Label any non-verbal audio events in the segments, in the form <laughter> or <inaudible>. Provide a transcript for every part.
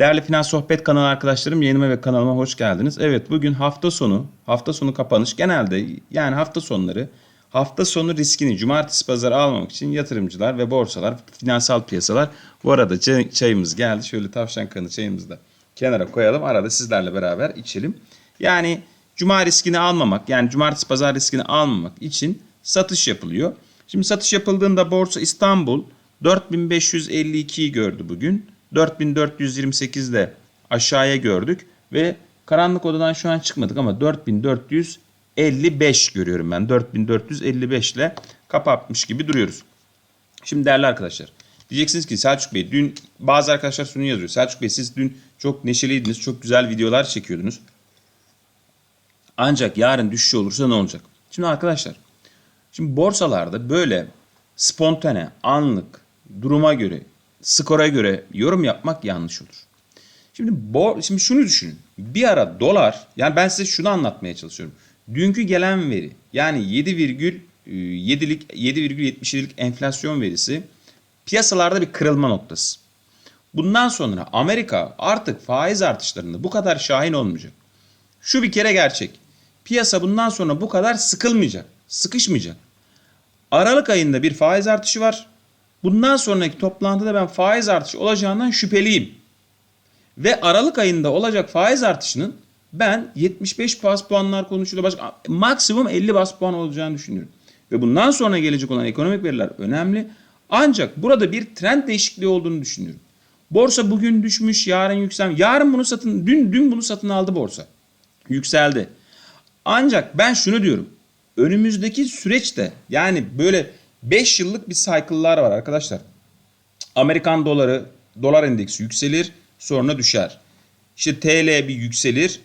Değerli Finans Sohbet kanalı arkadaşlarım yayınıma ve kanalıma hoş geldiniz. Evet bugün hafta sonu, hafta sonu kapanış genelde yani hafta sonları hafta sonu riskini cumartesi pazarı almamak için yatırımcılar ve borsalar, finansal piyasalar bu arada çay- çayımız geldi. Şöyle tavşan kanı çayımızı da kenara koyalım. Arada sizlerle beraber içelim. Yani cuma riskini almamak yani cumartesi pazar riskini almamak için satış yapılıyor. Şimdi satış yapıldığında borsa İstanbul 4552'yi gördü bugün. 4428 de aşağıya gördük ve karanlık odadan şu an çıkmadık ama 4455 görüyorum ben. 4455 ile kapatmış gibi duruyoruz. Şimdi değerli arkadaşlar. Diyeceksiniz ki Selçuk Bey dün bazı arkadaşlar şunu yazıyor. Selçuk Bey siz dün çok neşeliydiniz. Çok güzel videolar çekiyordunuz. Ancak yarın düşüş olursa ne olacak? Şimdi arkadaşlar Şimdi borsalarda böyle spontane, anlık, duruma göre, skora göre yorum yapmak yanlış olur. Şimdi bo şimdi şunu düşünün. Bir ara dolar, yani ben size şunu anlatmaya çalışıyorum. Dünkü gelen veri, yani 7,7'lik 7,77'lik enflasyon verisi piyasalarda bir kırılma noktası. Bundan sonra Amerika artık faiz artışlarında bu kadar şahin olmayacak. Şu bir kere gerçek. Piyasa bundan sonra bu kadar sıkılmayacak, sıkışmayacak. Aralık ayında bir faiz artışı var. Bundan sonraki toplantıda ben faiz artışı olacağından şüpheliyim. Ve Aralık ayında olacak faiz artışının ben 75 bas puanlar konuşuluyor. Başka, maksimum 50 bas puan olacağını düşünüyorum. Ve bundan sonra gelecek olan ekonomik veriler önemli. Ancak burada bir trend değişikliği olduğunu düşünüyorum. Borsa bugün düşmüş, yarın yüksel. Yarın bunu satın, dün dün bunu satın aldı borsa. Yükseldi. Ancak ben şunu diyorum. Önümüzdeki süreçte yani böyle 5 yıllık bir cycle'lar var arkadaşlar. Amerikan doları, dolar endeksi yükselir, sonra düşer. İşte TL bir yükselir,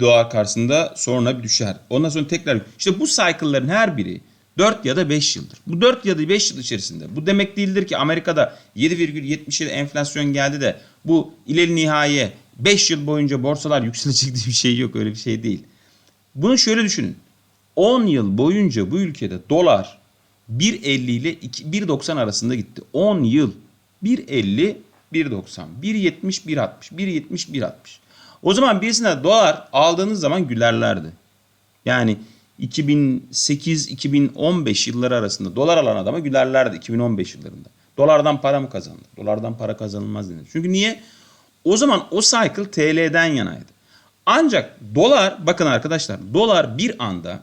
dolar karşısında sonra bir düşer. Ondan sonra tekrar işte bu cycle'ların her biri 4 ya da 5 yıldır. Bu 4 ya da 5 yıl içerisinde. Bu demek değildir ki Amerika'da 7,77 enflasyon geldi de bu ileri nihaye 5 yıl boyunca borsalar yükselecek diye bir şey yok. Öyle bir şey değil. Bunu şöyle düşünün. 10 yıl boyunca bu ülkede dolar 1.50 ile 2 1.90 arasında gitti. 10 yıl 1.50 1.90 1.70 1.60 1.70 1.60. O zaman birisine dolar aldığınız zaman gülerlerdi. Yani 2008-2015 yılları arasında dolar alan adama gülerlerdi 2015 yıllarında. Dolardan para mı kazandı? Dolardan para kazanılmaz denir. Çünkü niye? O zaman o cycle TL'den yanaydı. Ancak dolar bakın arkadaşlar dolar bir anda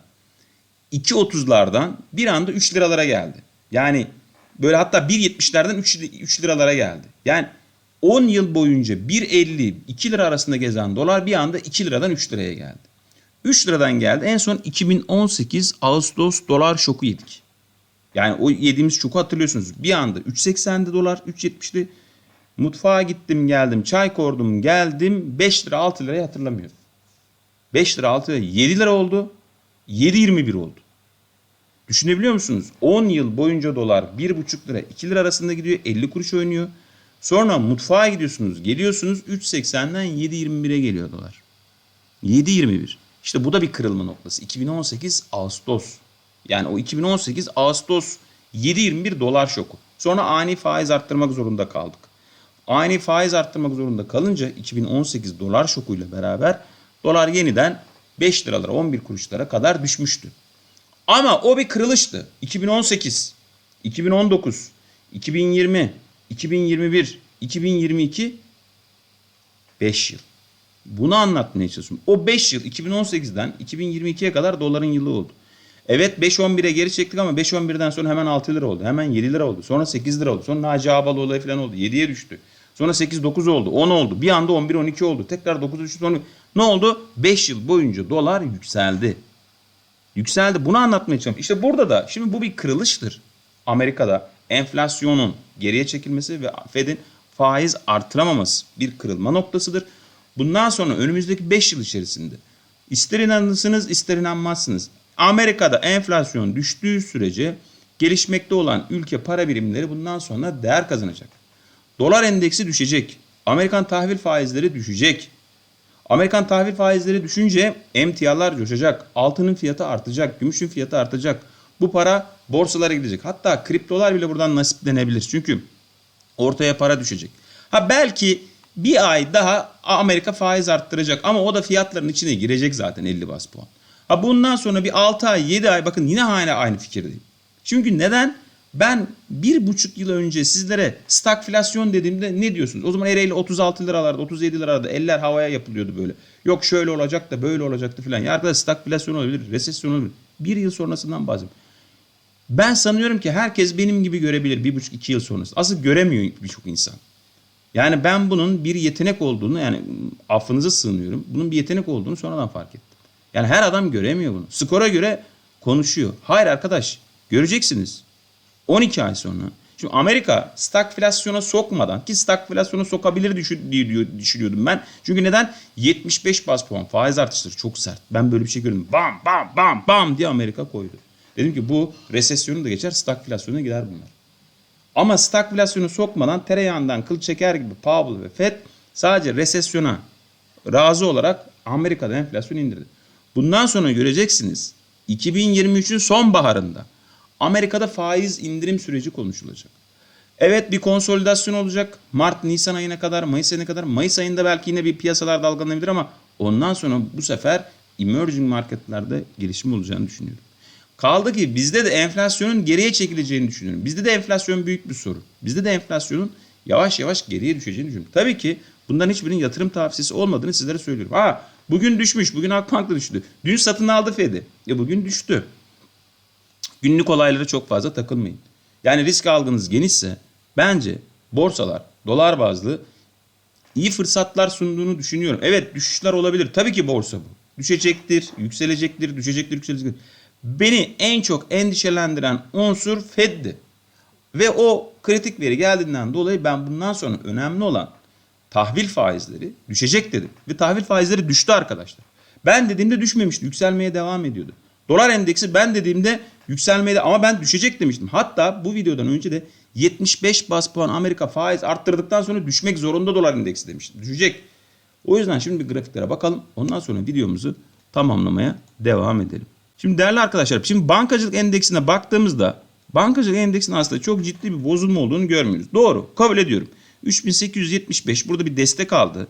2.30'lardan bir anda 3 liralara geldi. Yani böyle hatta 1.70'lerden 3, 3 liralara geldi. Yani 10 yıl boyunca 1.50 2 lira arasında gezen dolar bir anda 2 liradan 3 liraya geldi. 3 liradan geldi. En son 2018 Ağustos dolar şoku yedik. Yani o yediğimiz şoku hatırlıyorsunuz. Bir anda 3.80'di dolar, 3.70'di. Mutfağa gittim geldim, çay koydum geldim. 5 lira 6 lirayı hatırlamıyorum. 5 lira 6 lira 7 lira oldu. 7.21 oldu. Düşünebiliyor musunuz? 10 yıl boyunca dolar 1,5 lira 2 lira arasında gidiyor. 50 kuruş oynuyor. Sonra mutfağa gidiyorsunuz. Geliyorsunuz 3.80'den 7.21'e geliyor dolar. 7.21. İşte bu da bir kırılma noktası. 2018 Ağustos. Yani o 2018 Ağustos 7.21 dolar şoku. Sonra ani faiz arttırmak zorunda kaldık. Ani faiz arttırmak zorunda kalınca 2018 dolar şokuyla beraber dolar yeniden 5 liralara 11 kuruşlara kadar düşmüştü. Ama o bir kırılıştı. 2018, 2019, 2020, 2021, 2022 5 yıl. Bunu anlatmaya çalışıyorum. O 5 yıl 2018'den 2022'ye kadar doların yılı oldu. Evet 5-11'e geri çektik ama 5-11'den sonra hemen 6 lira oldu. Hemen 7 lira oldu. Sonra 8 lira oldu. Sonra Naci Ağbal olayı falan oldu. 7'ye düştü. Sonra 8-9 oldu. 10 oldu. Bir anda 11-12 oldu. Tekrar 9 düştü. Sonra ne oldu? 5 yıl boyunca dolar yükseldi. Yükseldi. Bunu anlatmaya çalışıyorum. İşte burada da şimdi bu bir kırılıştır. Amerika'da enflasyonun geriye çekilmesi ve Fed'in faiz artıramaması bir kırılma noktasıdır. Bundan sonra önümüzdeki 5 yıl içerisinde ister inanırsınız ister inanmazsınız. Amerika'da enflasyon düştüğü sürece gelişmekte olan ülke para birimleri bundan sonra değer kazanacak. Dolar endeksi düşecek. Amerikan tahvil faizleri düşecek. Amerikan tahvil faizleri düşünce emtialar coşacak. Altının fiyatı artacak. Gümüşün fiyatı artacak. Bu para borsalara gidecek. Hatta kriptolar bile buradan nasiplenebilir. Çünkü ortaya para düşecek. Ha belki bir ay daha Amerika faiz arttıracak ama o da fiyatların içine girecek zaten 50 bas puan. Ha bundan sonra bir 6 ay 7 ay bakın yine hala aynı fikirdeyim. Çünkü neden? Ben bir buçuk yıl önce sizlere stagflasyon dediğimde ne diyorsunuz? O zaman Ereğli 36 liralarda 37 liralarda eller havaya yapılıyordu böyle. Yok şöyle olacak da böyle olacaktı falan. Ya arkadaş stagflasyon olabilir, resesyon olabilir. Bir yıl sonrasından bahsediyorum. Ben sanıyorum ki herkes benim gibi görebilir bir buçuk iki yıl sonrası. Asıl göremiyor birçok insan. Yani ben bunun bir yetenek olduğunu yani affınıza sığınıyorum. Bunun bir yetenek olduğunu sonradan fark ettim. Yani her adam göremiyor bunu. Skora göre konuşuyor. Hayır arkadaş göreceksiniz. 12 ay sonra. Şimdi Amerika stagflasyona sokmadan ki stagflasyona sokabilir diye düşünüyordum ben. Çünkü neden? 75 bas puan faiz artışları çok sert. Ben böyle bir şey gördüm. Bam bam bam bam diye Amerika koydu. Dedim ki bu resesyonu da geçer stagflasyona gider bunlar. Ama stagflasyonu sokmadan tereyağından kıl çeker gibi Powell ve Fed sadece resesyona razı olarak Amerika'da enflasyon indirdi. Bundan sonra göreceksiniz 2023'ün sonbaharında Amerika'da faiz indirim süreci konuşulacak. Evet bir konsolidasyon olacak. Mart, Nisan ayına kadar, Mayıs ayına kadar. Mayıs ayında belki yine bir piyasalar dalgalanabilir ama ondan sonra bu sefer emerging marketlerde gelişim olacağını düşünüyorum. Kaldı ki bizde de enflasyonun geriye çekileceğini düşünüyorum. Bizde de enflasyon büyük bir soru. Bizde de enflasyonun yavaş yavaş geriye düşeceğini düşünüyorum. Tabii ki bunların hiçbirinin yatırım tavsiyesi olmadığını sizlere söylüyorum. Ha bugün düşmüş, bugün Akbank düştü. Dün satın aldı Fed'i. E bugün düştü. Günlük olaylara çok fazla takılmayın. Yani risk algınız genişse bence borsalar dolar bazlı iyi fırsatlar sunduğunu düşünüyorum. Evet düşüşler olabilir. Tabii ki borsa bu. Düşecektir, yükselecektir, düşecektir, yükselecektir. Beni en çok endişelendiren unsur Fed'di. Ve o kritik veri geldiğinden dolayı ben bundan sonra önemli olan tahvil faizleri düşecek dedim. Ve tahvil faizleri düştü arkadaşlar. Ben dediğimde düşmemişti. Yükselmeye devam ediyordu. Dolar endeksi ben dediğimde yükselmeye de ama ben düşecek demiştim. Hatta bu videodan önce de 75 bas puan Amerika faiz arttırdıktan sonra düşmek zorunda dolar endeksi demiştim. Düşecek. O yüzden şimdi bir grafiklere bakalım. Ondan sonra videomuzu tamamlamaya devam edelim. Şimdi değerli arkadaşlar şimdi bankacılık endeksine baktığımızda bankacılık endeksinin aslında çok ciddi bir bozulma olduğunu görmüyoruz. Doğru kabul ediyorum. 3875 burada bir destek aldı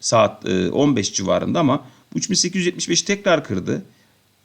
saat e, 15 civarında ama bu 3875 tekrar kırdı.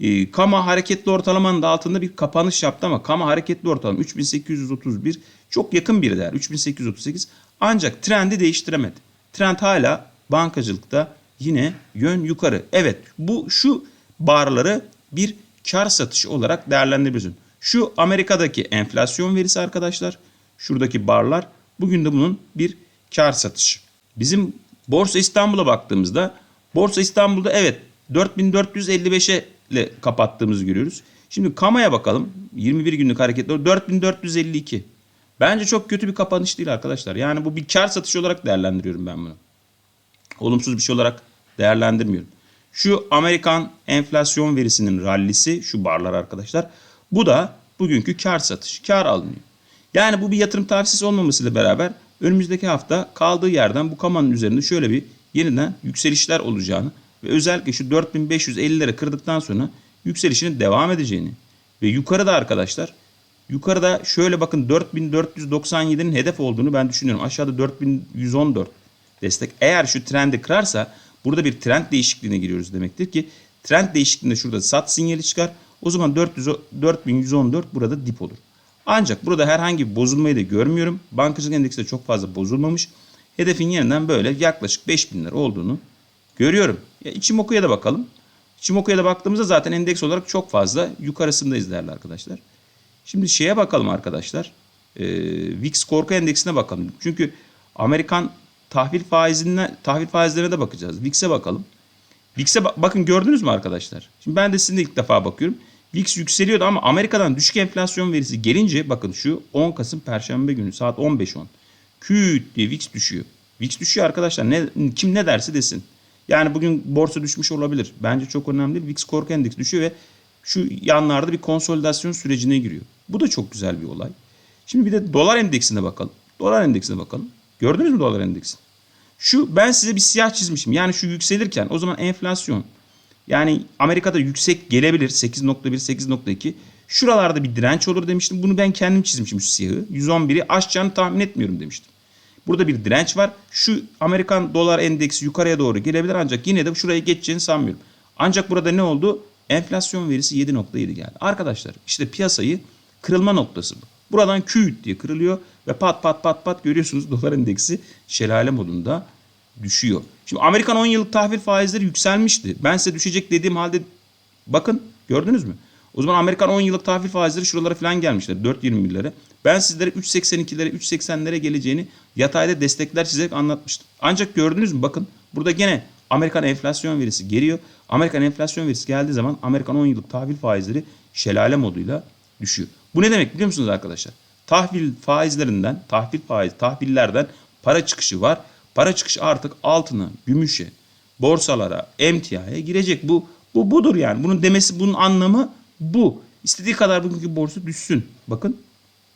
E, Kama hareketli ortalamanın da altında bir kapanış yaptı ama Kama hareketli ortalama 3831 çok yakın bir değer 3838 ancak trendi değiştiremedi. Trend hala bankacılıkta yine yön yukarı. Evet bu şu barları bir kar satışı olarak değerlendirebilirsin. Şu Amerika'daki enflasyon verisi arkadaşlar. Şuradaki barlar bugün de bunun bir kar satışı. Bizim Borsa İstanbul'a baktığımızda Borsa İstanbul'da evet 4455'e ile kapattığımızı görüyoruz. Şimdi Kama'ya bakalım. 21 günlük hareketler 4452. Bence çok kötü bir kapanış değil arkadaşlar. Yani bu bir kar satışı olarak değerlendiriyorum ben bunu. Olumsuz bir şey olarak değerlendirmiyorum. Şu Amerikan enflasyon verisinin rallisi şu barlar arkadaşlar. Bu da bugünkü kar satışı. Kar alınıyor. Yani bu bir yatırım tavsiyesi olmamasıyla beraber önümüzdeki hafta kaldığı yerden bu kamanın üzerinde şöyle bir yeniden yükselişler olacağını ve özellikle şu 4550'lere kırdıktan sonra yükselişinin devam edeceğini ve yukarıda arkadaşlar yukarıda şöyle bakın 4497'nin hedef olduğunu ben düşünüyorum. Aşağıda 4114 destek. Eğer şu trendi kırarsa burada bir trend değişikliğine giriyoruz demektir ki trend değişikliğinde şurada sat sinyali çıkar. O zaman 400, 4114 burada dip olur. Ancak burada herhangi bir bozulmayı da görmüyorum. Bankacılık endeksi de çok fazla bozulmamış. Hedefin yeniden böyle yaklaşık 5000 lira olduğunu görüyorum. Ya İçimoku'ya da bakalım. İçimoku'ya da baktığımızda zaten endeks olarak çok fazla yukarısındayız değerli arkadaşlar. Şimdi şeye bakalım arkadaşlar. Ee, VIX korku endeksine bakalım. Çünkü Amerikan tahvil faizine tahvil faizlerine de bakacağız. VIX'e bakalım. VIX'e ba- bakın gördünüz mü arkadaşlar? Şimdi ben de sizinle ilk defa bakıyorum. VIX yükseliyordu ama Amerika'dan düşük enflasyon verisi gelince bakın şu 10 Kasım Perşembe günü saat 15.10. Küt diye VIX düşüyor. VIX düşüyor arkadaşlar. Ne, kim ne derse desin. Yani bugün borsa düşmüş olabilir. Bence çok önemli değil. VIX korku endeksi düşüyor ve şu yanlarda bir konsolidasyon sürecine giriyor. Bu da çok güzel bir olay. Şimdi bir de dolar endeksine bakalım. Dolar endeksine bakalım. Gördünüz mü dolar endeksini? Şu ben size bir siyah çizmişim. Yani şu yükselirken o zaman enflasyon yani Amerika'da yüksek gelebilir 8.1 8.2. Şuralarda bir direnç olur demiştim. Bunu ben kendim çizmişim şu siyahı. 111'i aşacağını tahmin etmiyorum demiştim. Burada bir direnç var. Şu Amerikan dolar endeksi yukarıya doğru gelebilir ancak yine de şuraya geçeceğini sanmıyorum. Ancak burada ne oldu? Enflasyon verisi 7.7 geldi. Arkadaşlar işte piyasayı kırılma noktası bu. Buradan küt diye kırılıyor ve pat pat pat pat görüyorsunuz dolar endeksi şelale modunda düşüyor. Şimdi Amerikan 10 yıllık tahvil faizleri yükselmişti. Ben size düşecek dediğim halde bakın gördünüz mü? O zaman Amerikan 10 yıllık tahvil faizleri şuralara falan gelmişler 4.21'lere. Ben sizlere 3.82'lere 3.80'lere geleceğini yatayda destekler çizerek anlatmıştım. Ancak gördünüz mü? Bakın burada gene Amerikan enflasyon verisi geliyor. Amerikan enflasyon verisi geldiği zaman Amerikan 10 yıllık tahvil faizleri şelale moduyla düşüyor. Bu ne demek biliyor musunuz arkadaşlar? Tahvil faizlerinden, tahvil faiz, tahvillerden para çıkışı var. Para çıkışı artık altına, gümüşe, borsalara, emtiaya girecek. Bu bu budur yani. Bunun demesi, bunun anlamı bu. İstediği kadar bugünkü borsa düşsün. Bakın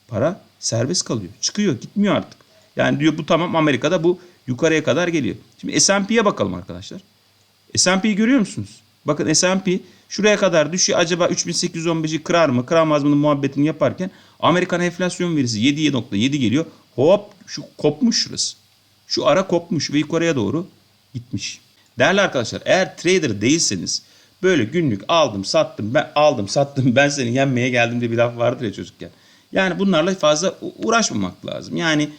para serbest kalıyor. Çıkıyor, gitmiyor artık. Yani diyor bu tamam Amerika'da bu yukarıya kadar geliyor. Şimdi S&P'ye bakalım arkadaşlar. S&P'yi görüyor musunuz? Bakın S&P şuraya kadar düşüyor. Acaba 3815'i kırar mı kıramaz mı muhabbetini yaparken Amerikan enflasyon verisi 7.7 geliyor. Hop şu kopmuş şurası. Şu ara kopmuş ve yukarıya doğru gitmiş. Değerli arkadaşlar eğer trader değilseniz böyle günlük aldım sattım ben aldım sattım <laughs> ben seni yenmeye geldim diye bir laf vardır ya çocukken. Yani bunlarla fazla uğraşmamak lazım. Yani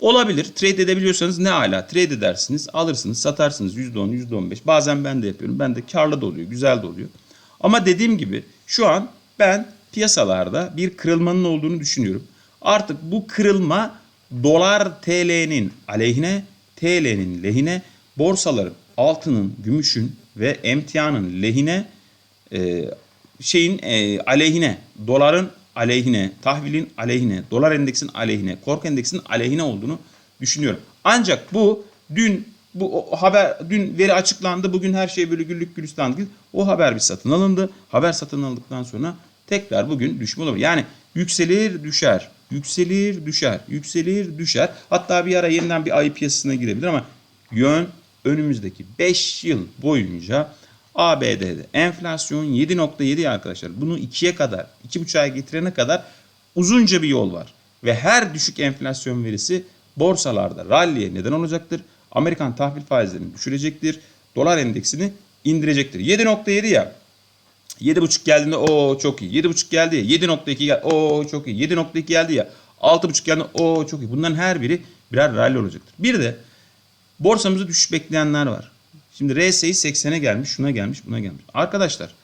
olabilir trade edebiliyorsanız ne ala trade edersiniz alırsınız satarsınız %10 %15 bazen ben de yapıyorum ben de karlı da oluyor güzel de oluyor. Ama dediğim gibi şu an ben piyasalarda bir kırılmanın olduğunu düşünüyorum. Artık bu kırılma dolar TL'nin aleyhine, TL'nin lehine, borsaların altının, gümüşün ve emtianın lehine, e, şeyin e, aleyhine, doların aleyhine, tahvilin aleyhine, dolar endeksin aleyhine, korku endeksinin aleyhine olduğunu düşünüyorum. Ancak bu dün bu haber dün veri açıklandı. Bugün her şey böyle güllük gülistanlık. O haber bir satın alındı. Haber satın alındıktan sonra tekrar bugün düşme olur. Yani yükselir düşer. Yükselir düşer. Yükselir düşer. Hatta bir ara yeniden bir ay piyasasına girebilir ama yön önümüzdeki 5 yıl boyunca ABD'de enflasyon 7.7 arkadaşlar. Bunu 2'ye kadar, 2.5'a getirene kadar uzunca bir yol var. Ve her düşük enflasyon verisi borsalarda ralliye neden olacaktır. Amerikan tahvil faizlerini düşürecektir. Dolar endeksini indirecektir. 7.7 ya. 7.5 geldiğinde o çok iyi. 7.5 geldi ya. 7.2 geldi. O çok iyi. 7.2 geldi ya. 6.5 geldi. O çok iyi. Bunların her biri birer rally olacaktır. Bir de borsamızı düşüş bekleyenler var. Şimdi RSI 80'e gelmiş, şuna gelmiş, buna gelmiş. Arkadaşlar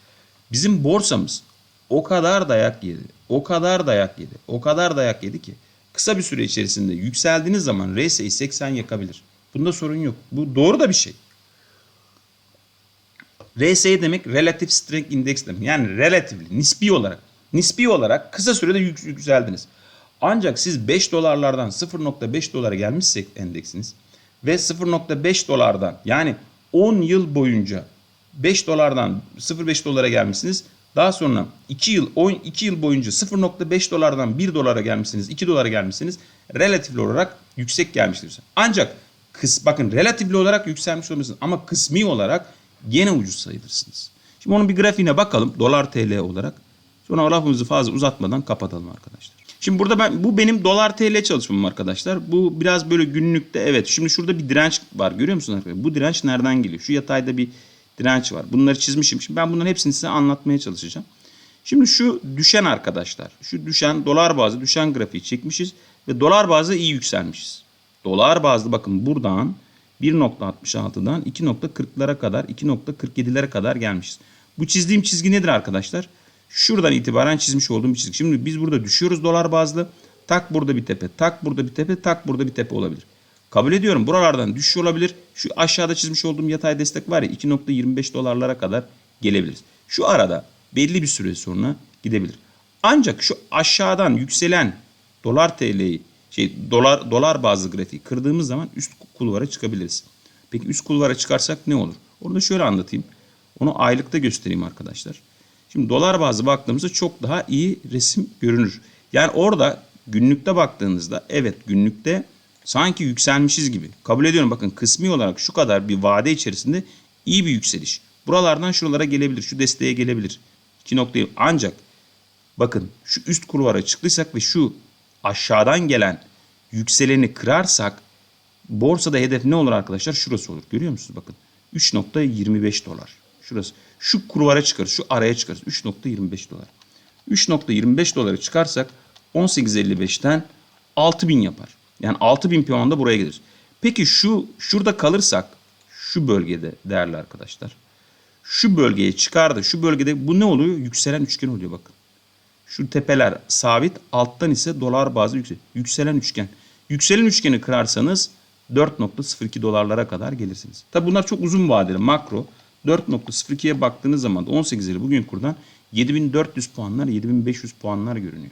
bizim borsamız o kadar dayak yedi. O kadar dayak yedi. O kadar dayak yedi ki kısa bir süre içerisinde yükseldiğiniz zaman RSI 80 yakabilir. Bunda sorun yok. Bu doğru da bir şey. RSI demek Relative Strength Index demek. Yani relatively, nispi olarak. Nispi olarak kısa sürede yük- yükseldiniz. Ancak siz 5 dolarlardan 0.5 dolara gelmişsek endeksiniz ve 0.5 dolardan yani 10 yıl boyunca 5 dolardan 0.5 dolara gelmişsiniz. Daha sonra 2 yıl 12 yıl boyunca 0.5 dolardan 1 dolara gelmişsiniz, 2 dolara gelmişsiniz. Relatif olarak yüksek gelmiştir. Ancak kıs bakın relatif olarak yükselmiş olmasın ama kısmi olarak gene ucuz sayılırsınız. Şimdi onun bir grafiğine bakalım dolar TL olarak. Sonra lafımızı fazla uzatmadan kapatalım arkadaşlar. Şimdi burada ben bu benim dolar TL çalışmam arkadaşlar. Bu biraz böyle günlükte evet. Şimdi şurada bir direnç var görüyor musunuz arkadaşlar? Bu direnç nereden geliyor? Şu yatayda bir direnç var. Bunları çizmişim. Şimdi ben bunların hepsini size anlatmaya çalışacağım. Şimdi şu düşen arkadaşlar. Şu düşen dolar bazlı düşen grafiği çekmişiz ve dolar bazlı iyi yükselmişiz. Dolar bazlı bakın buradan 1.66'dan 2.40'lara kadar 2.47'lere kadar gelmişiz. Bu çizdiğim çizgi nedir arkadaşlar? Şuradan itibaren çizmiş olduğum bir çizgi. Şimdi biz burada düşüyoruz dolar bazlı. Tak burada bir tepe, tak burada bir tepe, tak burada bir tepe olabilir. Kabul ediyorum buralardan düşüş olabilir. Şu aşağıda çizmiş olduğum yatay destek var ya 2.25 dolarlara kadar gelebiliriz. Şu arada belli bir süre sonra gidebilir. Ancak şu aşağıdan yükselen dolar TL'yi şey dolar dolar bazlı grafiği kırdığımız zaman üst kulvara çıkabiliriz. Peki üst kulvara çıkarsak ne olur? Onu da şöyle anlatayım. Onu aylıkta göstereyim arkadaşlar. Şimdi dolar bazlı baktığımızda çok daha iyi resim görünür. Yani orada günlükte baktığınızda evet günlükte sanki yükselmişiz gibi. Kabul ediyorum bakın kısmi olarak şu kadar bir vade içerisinde iyi bir yükseliş. Buralardan şuralara gelebilir. Şu desteğe gelebilir. 2 noktayı ancak bakın şu üst kulvara çıktıysak ve şu aşağıdan gelen yükseleni kırarsak Borsada hedef ne olur arkadaşlar? Şurası olur. Görüyor musunuz? Bakın 3.25 dolar. Şurası. Şu kurvara çıkarız. Şu araya çıkarız. 3.25 dolar. 3.25 doları çıkarsak 18.55'ten 6000 yapar. Yani 6000 puan da buraya gelir. Peki şu şurada kalırsak şu bölgede değerli arkadaşlar. Şu bölgeye çıkardı. Şu bölgede bu ne oluyor? Yükselen üçgen oluyor bakın. Şu tepeler sabit, alttan ise dolar bazlı yüksel. Yükselen üçgen. Yükselen üçgeni kırarsanız 4.02 dolarlara kadar gelirsiniz. Tabi bunlar çok uzun vadeli makro. 4.02'ye baktığınız zaman da 18 lira bugün kurdan 7400 puanlar, 7500 puanlar görünüyor.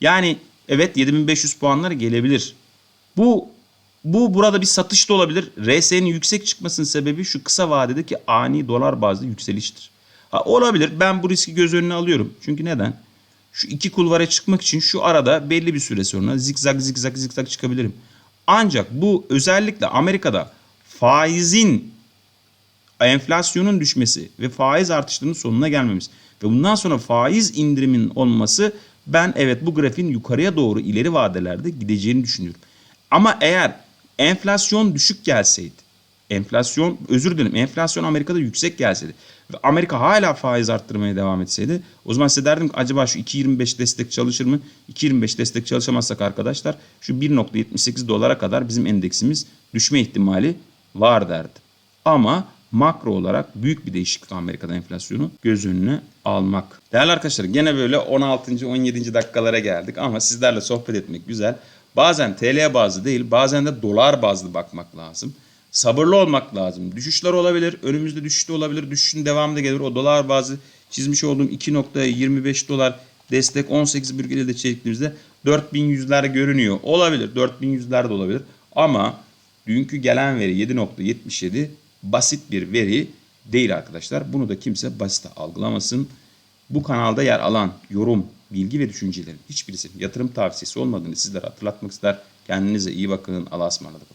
Yani evet 7500 puanlar gelebilir. Bu bu burada bir satış da olabilir. RS'nin yüksek çıkmasının sebebi şu kısa vadedeki ani dolar bazlı yükseliştir. Ha, olabilir. Ben bu riski göz önüne alıyorum. Çünkü neden? Şu iki kulvara çıkmak için şu arada belli bir süre sonra zikzak zikzak zikzak çıkabilirim. Ancak bu özellikle Amerika'da faizin enflasyonun düşmesi ve faiz artışlarının sonuna gelmemiz ve bundan sonra faiz indirimin olması ben evet bu grafiğin yukarıya doğru ileri vadelerde gideceğini düşünüyorum. Ama eğer enflasyon düşük gelseydi, enflasyon özür dilerim enflasyon Amerika'da yüksek gelseydi ve Amerika hala faiz arttırmaya devam etseydi o zaman size derdim ki acaba şu 2.25 destek çalışır mı? 2.25 destek çalışamazsak arkadaşlar şu 1.78 dolara kadar bizim endeksimiz düşme ihtimali var derdim. Ama makro olarak büyük bir değişiklik Amerika'da enflasyonu göz önüne almak. Değerli arkadaşlar gene böyle 16. 17. dakikalara geldik ama sizlerle sohbet etmek güzel. Bazen TL bazlı değil bazen de dolar bazlı bakmak lazım. Sabırlı olmak lazım. Düşüşler olabilir. Önümüzde düşüş de olabilir. Düşüşün devamı da gelir. O dolar bazı çizmiş olduğum 2.25 dolar destek 18 bölgede de çektiğimizde 4100'ler görünüyor. Olabilir. 4100'ler de olabilir. Ama dünkü gelen veri 7.77 basit bir veri değil arkadaşlar. Bunu da kimse basit algılamasın. Bu kanalda yer alan yorum, bilgi ve düşüncelerin hiçbirisi yatırım tavsiyesi olmadığını sizlere hatırlatmak ister. Kendinize iyi bakın. Allah'a ısmarladık.